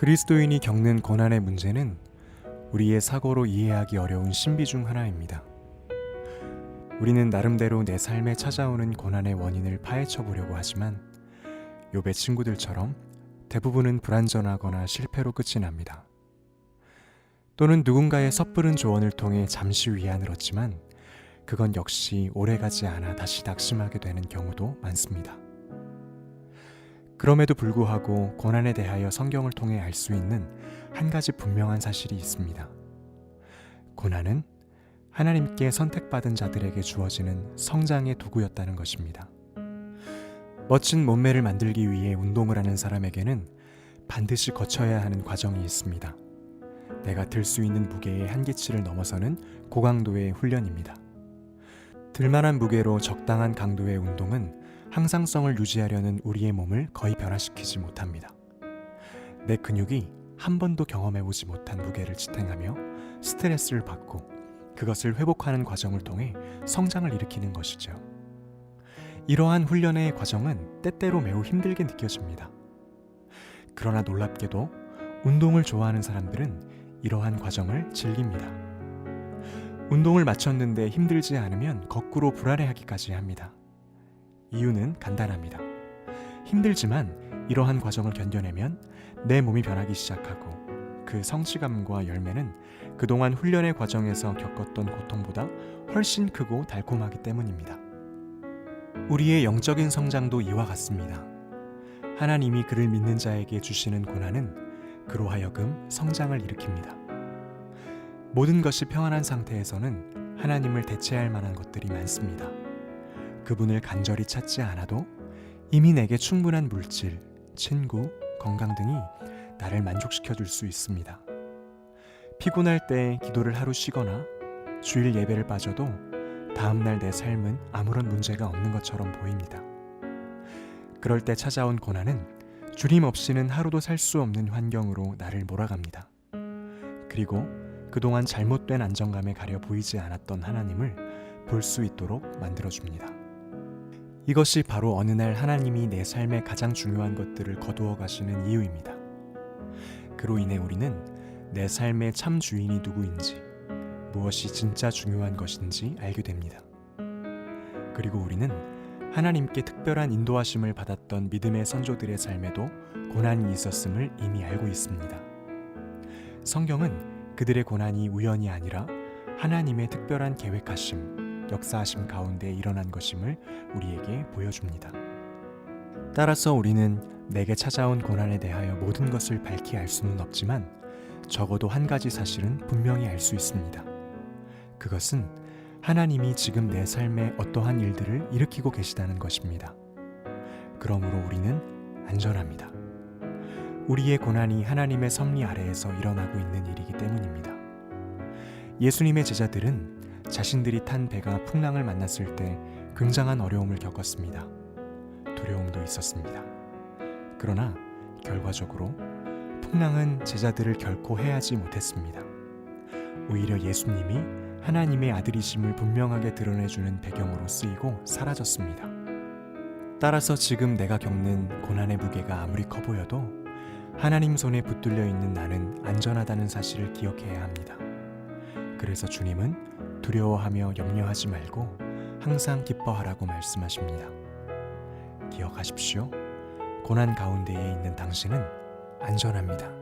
그리스도인이 겪는 고난의 문제는 우리의 사고로 이해하기 어려운 신비 중 하나입니다. 우리는 나름대로 내 삶에 찾아오는 고난의 원인을 파헤쳐 보려고 하지만 욥의 친구들처럼 대부분은 불완전하거나 실패로 끝이 납니다. 또는 누군가의 섣부른 조언을 통해 잠시 위안을 얻지만 그건 역시 오래가지 않아 다시 낙심하게 되는 경우도 많습니다. 그럼에도 불구하고 고난에 대하여 성경을 통해 알 수 있는 한 가지 분명한 사실이 있습니다. 고난은 하나님께 선택받은 자들에게 주어지는 성장의 도구였다는 것입니다. 멋진 몸매를 만들기 위해 운동을 하는 사람에게는 반드시 거쳐야 하는 과정이 있습니다. 내가 들 수 있는 무게의 한계치를 넘어서는 고강도의 훈련입니다. 들만한 무게로 적당한 강도의 운동은 항상성을 유지하려는 우리의 몸을 거의 변화시키지 못합니다. 내 근육이 한 번도 경험해보지 못한 무게를 지탱하며 스트레스를 받고 그것을 회복하는 과정을 통해 성장을 일으키는 것이죠. 이러한 훈련의 과정은 때때로 매우 힘들게 느껴집니다. 그러나 놀랍게도 운동을 좋아하는 사람들은 이러한 과정을 즐깁니다. 운동을 마쳤는데 힘들지 않으면 거꾸로 불안해하기까지 합니다. 이유는 간단합니다. 힘들지만 이러한 과정을 견뎌내면 내 몸이 변하기 시작하고 그 성취감과 열매는 그동안 훈련의 과정에서 겪었던 고통보다 훨씬 크고 달콤하기 때문입니다. 우리의 영적인 성장도 이와 같습니다. 하나님이 그를 믿는 자에게 주시는 고난은 그로 하여금 성장을 일으킵니다. 모든 것이 평안한 상태에서는 하나님을 대체할 만한 것들이 많습니다. 그분을 간절히 찾지 않아도 이미 내게 충분한 물질, 친구, 건강 등이 나를 만족시켜 줄 수 있습니다. 피곤할 때 기도를 하루 쉬거나 주일 예배를 빠져도 다음날 내 삶은 아무런 문제가 없는 것처럼 보입니다. 그럴 때 찾아온 고난은 주님 없이는 하루도 살 수 없는 환경으로 나를 몰아갑니다. 그리고 그동안 잘못된 안정감에 가려 보이지 않았던 하나님을 볼 수 있도록 만들어줍니다. 이것이 바로 어느 날 하나님이 내 삶의 가장 중요한 것들을 거두어 가시는 이유입니다. 그로 인해 우리는 내 삶의 참 주인이 누구인지, 무엇이 진짜 중요한 것인지 알게 됩니다. 그리고 우리는 하나님께 특별한 인도하심을 받았던 믿음의 선조들의 삶에도 고난이 있었음을 이미 알고 있습니다. 성경은 그들의 고난이 우연이 아니라 하나님의 특별한 계획하심, 역사하심 가운데 일어난 것임을 우리에게 보여줍니다. 따라서 우리는 내게 찾아온 고난에 대하여 모든 것을 밝히 알 수는 없지만 적어도 한 가지 사실은 분명히 알 수 있습니다. 그것은 하나님이 지금 내 삶에 어떠한 일들을 일으키고 계시다는 것입니다. 그러므로 우리는 안전합니다. 우리의 고난이 하나님의 섭리 아래에서 일어나고 있는 일이기 때문입니다. 예수님의 제자들은 자신들이 탄 배가 풍랑을 만났을 때 굉장한 어려움을 겪었습니다. 두려움도 있었습니다. 그러나 결과적으로 풍랑은 제자들을 결코 해하지 못했습니다. 오히려 예수님이 하나님의 아들이심을 분명하게 드러내주는 배경으로 쓰이고 사라졌습니다. 따라서 지금 내가 겪는 고난의 무게가 아무리 커 보여도 하나님 손에 붙들려 있는 나는 안전하다는 사실을 기억해야 합니다. 그래서 주님은 두려워하며 염려하지 말고 항상 기뻐하라고 말씀하십니다. 기억하십시오. 고난 가운데에 있는 당신은 안전합니다.